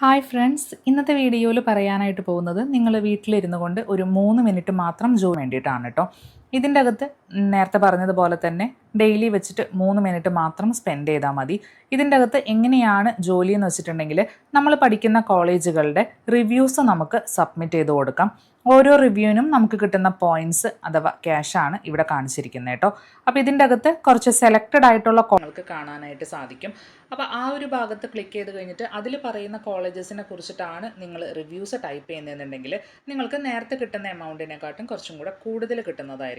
Hi friends ഇന്നത്തെ വീഡിയോയിൽ പറയാനായിട്ട് പോകുന്നത് നിങ്ങൾ വീട്ടിലിരുന്നു കൊണ്ട് ഒരു മൂന്ന് മിനിറ്റ് മാത്രം ജോലി വേണ്ടിയിട്ടാണ് കേട്ടോ. ഇതിന്റെ അകത്ത് നേരത്തെ പറഞ്ഞതുപോലെ തന്നെ ഡെയിലി വെച്ചിട്ട് മൂന്ന് മിനിറ്റ് മാത്രം സ്പെൻഡ് ചെയ്താൽ മതി. ഇതിന്റെ അകത്ത് എങ്ങനെയാണ് ജോലി എന്ന് വെച്ചിട്ടുണ്ടെങ്കിൽ നമ്മൾ പഠിക്കുന്ന കോളേജുകളുടെ റിവ്യൂസ് നമുക്ക് സബ്മിറ്റ് ചെയ്ത് കൊടുക്കാം. ഓരോ റിവ്യൂവിനും നമുക്ക് കിട്ടുന്ന പോയിന്റ്സ് അഥവാ ക്യാഷാണ് ഇവിടെ കാണിച്ചിരിക്കുന്നത് കേട്ടോ. അപ്പോൾ ഇതിന്റെ അകത്ത് കുറച്ച് സെലക്റ്റഡ് ആയിട്ടുള്ള കോളുകൾക്ക് കാണാനായിട്ട് സാധിക്കും. അപ്പോൾ ആ ഒരു ഭാഗത്ത് ക്ലിക്ക് ചെയ്ത് കഴിഞ്ഞിട്ട് അതിൽ പറയുന്ന കോളേജസിനെ കുറിച്ചിട്ടാണ് നിങ്ങൾ റിവ്യൂസ് ടൈപ്പ് ചെയ്യുന്നതെന്നുണ്ടെങ്കിൽ നിങ്ങൾക്ക് നേരത്തെ കിട്ടുന്ന എമൗണ്ടിനെക്കാട്ടും കുറച്ചും കൂടെ കൂടുതൽ കിട്ടുന്നതായിരിക്കും.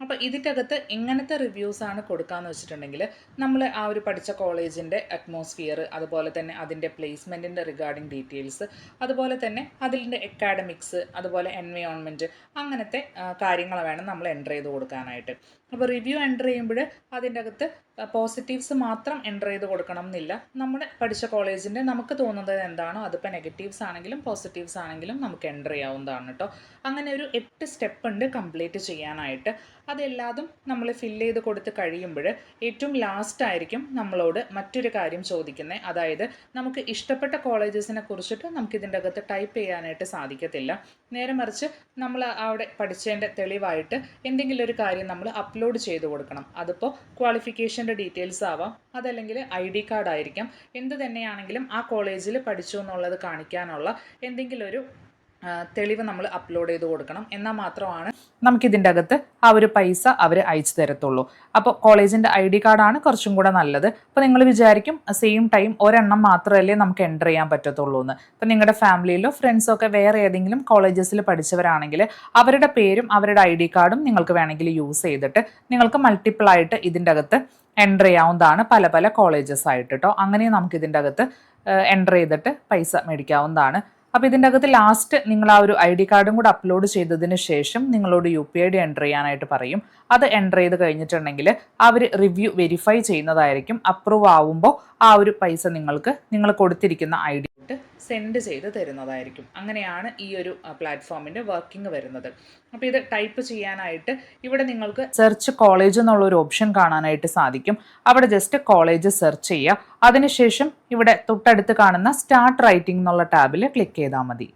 അപ്പോൾ ഇതിന്റെ അകത്ത് എങ്ങനത്തെ റിവ്യൂസ് ആണ് കൊടുക്കാന്ന് വെച്ചിട്ടുണ്ടെങ്കിൽ നമ്മൾ ആ ഒരു പഠിച്ച കോളേജിന്റെ അറ്റ്മോസ്ഫിയർ അതുപോലെ തന്നെ അതിന്റെ പ്ലേസ്മെന്റിന്റെ റിഗാർഡിംഗ് ഡീറ്റെയിൽസ് അതുപോലെ തന്നെ അതിന്റെ അക്കാഡമിക്സ് അതുപോലെ എൻവയോൺമെന്റ് അങ്ങനത്തെ കാര്യങ്ങൾ വേണം നമ്മൾ എന്റർ ചെയ്ത് കൊടുക്കാനായിട്ട്. അപ്പോൾ റിവ്യൂ എന്റർ ചെയ്യുമ്പോൾ അതിന്റെ അകത്ത് പോസിറ്റീവ്സ് മാത്രം എന്റർ ചെയ്ത് കൊടുക്കണം എന്നില്ല നമ്മുടെ പഠിച്ച കോളേജിന്റെ നമുക്ക് തോന്നുന്നത് എന്താണോ അതിപ്പോൾ നെഗറ്റീവ്സ് ആണെങ്കിലും പോസിറ്റീവ്സ് ആണെങ്കിലും നമുക്ക് എന്റർ ചെയ്യാവുന്നതാണ് കേട്ടോ അങ്ങനെ ഒരു എട്ട് സ്റ്റെപ്പ് ഉണ്ട് കംപ്ലീറ്റ് ചെയ്യാനായിട്ട്. അതെല്ലാതും നമ്മൾ ഫില്ല് ചെയ്ത് കൊടുത്ത് കഴിയുമ്പോൾ ഏറ്റവും ലാസ്റ്റ് ആയിരിക്കും നമ്മളോട് മറ്റൊരു കാര്യം ചോദിക്കുന്നത് അതായത് നമുക്ക് ഇഷ്ടപ്പെട്ട കോളേജസിനെ കുറിച്ചിട്ട് നമുക്ക് ഇതിന്റെ അകത്ത് ടൈപ്പ് ചെയ്യാനായിട്ട് സാധിക്കത്തില്ല. നേരെ മറിച്ച് നമ്മൾ അവിടെ പഠിച്ചതിന്റെ തെളിവായിട്ട് എന്തെങ്കിലും ഒരു കാര്യം നമ്മൾ അപ്ലോഡ് ചെയ്ത് കൊടുക്കണം. അതിപ്പോൾ ക്വാളിഫിക്കേഷന്റെ ഡീറ്റെയിൽസ് ആവാം. അതല്ലെങ്കിൽ ഐ ഡി കാർഡ് ആയിരിക്കാം. എന്ത് തന്നെയാണെങ്കിലും ആ കോളേജിൽ പഠിച്ചു എന്നുള്ളത് കാണിക്കാനുള്ള എന്തെങ്കിലും ഒരു തെളിവ് നമ്മൾ അപ്ലോഡ് ചെയ്ത് കൊടുക്കണം. എന്നാൽ മാത്രമാണ് നമുക്കിതിന്റെ അകത്ത് ആ ഒരു പൈസ അവർ അയച്ചു തരത്തുള്ളൂ. അപ്പോൾ കോളേജിന്റെ ഐ ഡി കാർഡാണ് കുറച്ചും കൂടെ നല്ലത്. അപ്പോൾ നിങ്ങൾ വിചാരിക്കും സെയിം ടൈം ഒരെണ്ണം മാത്രമല്ലേ നമുക്ക് എന്റർ ചെയ്യാൻ പറ്റത്തുള്ളൂ എന്ന്. അപ്പോൾ നിങ്ങളുടെ ഫാമിലിയിലോ ഫ്രണ്ട്സോ ഒക്കെ വേറെ ഏതെങ്കിലും കോളേജസിൽ പഠിച്ചവരാണെങ്കിൽ അവരുടെ പേരും അവരുടെ ഐ ഡി കാർഡും നിങ്ങൾക്ക് വേണമെങ്കിൽ യൂസ് ചെയ്തിട്ട് നിങ്ങൾക്ക് മൾട്ടിപ്പിൾ ആയിട്ട് ഇതിന്റെ അകത്ത് എന്റർ ചെയ്യാവുന്നതാണ് പല പല കോളേജസ് ആയിട്ട് കേട്ടോ അങ്ങനെ നമുക്ക് ഇതിന്റെ അകത്ത് എന്റർ ചെയ്തിട്ട് പൈസ മേടിക്കാവുന്നതാണ്. അപ്പോൾ ഇതിന്റെ അകത്ത് ലാസ്റ്റ് നിങ്ങൾ ആ ഒരു ഐ ഡി കാർഡും കൂടെ അപ്ലോഡ് ചെയ്തതിന് ശേഷം നിങ്ങളോട് U P I D enter ചെയ്യാനായിട്ട് പറയും. അത് എന്റർ ചെയ്ത് കഴിഞ്ഞിട്ടുണ്ടെങ്കിൽ അവർ റിവ്യൂ വെരിഫൈ ചെയ്യുന്നതായിരിക്കും. അപ്രൂവ് ആവുമ്പോൾ ആ ഒരു പൈസ നിങ്ങൾക്ക് നിങ്ങൾ കൊടുത്തിരിക്കുന്ന ഐ ഡി സെൻഡ് ചെയ്ത് തരുന്നതായിരിക്കും. അങ്ങനെയാണ് ഈ ഒരു പ്ലാറ്റ്ഫോമിന്റെ വർക്കിംഗ് വരുന്നത്. അപ്പോൾ ഇത് ടൈപ്പ് ചെയ്യാനായിട്ട് ഇവിടെ നിങ്ങൾക്ക് സെർച്ച് കോളേജ് എന്നുള്ള ഒരു ഓപ്ഷൻ കാണാനായിട്ട് സാധിക്കും. അവിടെ ജസ്റ്റ് കോളേജ് സെർച്ച് ചെയ്യുക. അതിനുശേഷം ഇവിടെ തൊട്ടടുത്ത് കാണുന്ന സ്റ്റാർട്ട് റൈറ്റിംഗ് എന്നുള്ള ടാബിൽ ക്ലിക്ക് ചെയ്താൽ മതി.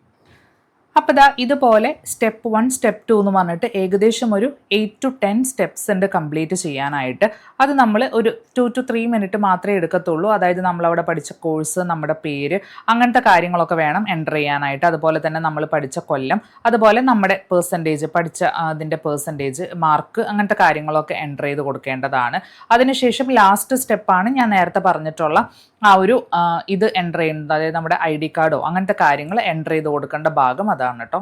അപ്പോൾ ഇതാ ഇതുപോലെ സ്റ്റെപ്പ് വൺ സ്റ്റെപ്പ് ടു എന്ന് പറഞ്ഞിട്ട് ഏകദേശം ഒരു എയ്റ്റ് ടു ടെൻ സ്റ്റെപ്സ് ഉണ്ട് കംപ്ലീറ്റ് ചെയ്യാനായിട്ട്. അത് നമ്മൾ ഒരു ടു ടു ത്രീ മിനിറ്റ് മാത്രമേ എടുക്കത്തുള്ളൂ. അതായത് നമ്മളവിടെ പഠിച്ച കോഴ്സ് നമ്മുടെ പേര് അങ്ങനത്തെ കാര്യങ്ങളൊക്കെ വേണം എന്റർ ചെയ്യാനായിട്ട്. അതുപോലെ തന്നെ നമ്മൾ പഠിച്ച കൊല്ലം അതുപോലെ നമ്മുടെ പേഴ്സന്റേജ് പഠിച്ച അതിന്റെ പേഴ്സന്റേജ് മാർക്ക് അങ്ങനത്തെ കാര്യങ്ങളൊക്കെ എന്റർ ചെയ്ത് കൊടുക്കേണ്ടതാണ്. അതിനുശേഷം ലാസ്റ്റ് സ്റ്റെപ്പാണ് ഞാൻ നേരത്തെ പറഞ്ഞിട്ടുള്ള ആ ഒരു ഇത് എന്റർ ചെയ്യുന്നത്. അതായത് നമ്മുടെ ഐ ഡി കാർഡോ അങ്ങനത്തെ കാര്യങ്ങൾ എന്റർ ചെയ്ത് കൊടുക്കേണ്ട ഭാഗം അതാണ് കേട്ടോ.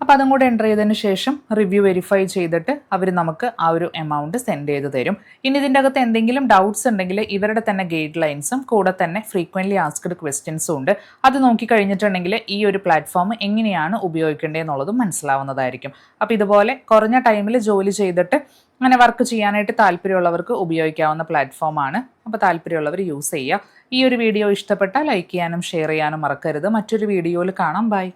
അപ്പോൾ അതും കൂടെ എന്റർ ചെയ്തതിന് ശേഷം റിവ്യൂ വെരിഫൈ ചെയ്തിട്ട് അവർ നമുക്ക് ആ ഒരു എമൗണ്ട് സെൻഡ് ചെയ്ത് തരും. ഇനി ഇതിന്റെ അകത്ത് എന്തെങ്കിലും ഡൗട്ട്സ് ഉണ്ടെങ്കിൽ ഇവരുടെ തന്നെ ഗൈഡ് ലൈൻസും കൂടെ തന്നെ ഫ്രീക്വന്റ്ലി ആസ്ക്ഡ് ക്വസ്റ്റ്യൻസും ഉണ്ട്. അത് നോക്കി കഴിഞ്ഞിട്ടുണ്ടെങ്കിൽ ഈ ഒരു പ്ലാറ്റ്ഫോം എങ്ങനെയാണ് ഉപയോഗിക്കേണ്ടതെന്നുള്ളതും മനസ്സിലാവുന്നതായിരിക്കും. അപ്പോൾ ഇതുപോലെ കുറഞ്ഞ ടൈമിൽ ജോലി ചെയ്തിട്ട് അങ്ങനെ വർക്ക് ചെയ്യാനായിട്ട് താല്പര്യമുള്ളവർക്ക് ഉപയോഗിക്കാവുന്ന പ്ലാറ്റ്ഫോമാണ് അപ്പോൾ താല്പര്യമുള്ളവർ യൂസ് ചെയ്യുക. ഈ ഒരു വീഡിയോ ഇഷ്ടപ്പെട്ടാൽ ലൈക്ക് ചെയ്യാനും ഷെയർ ചെയ്യാനും മറക്കരുത്. മറ്റൊരു വീഡിയോയിൽ കാണാം. ബൈ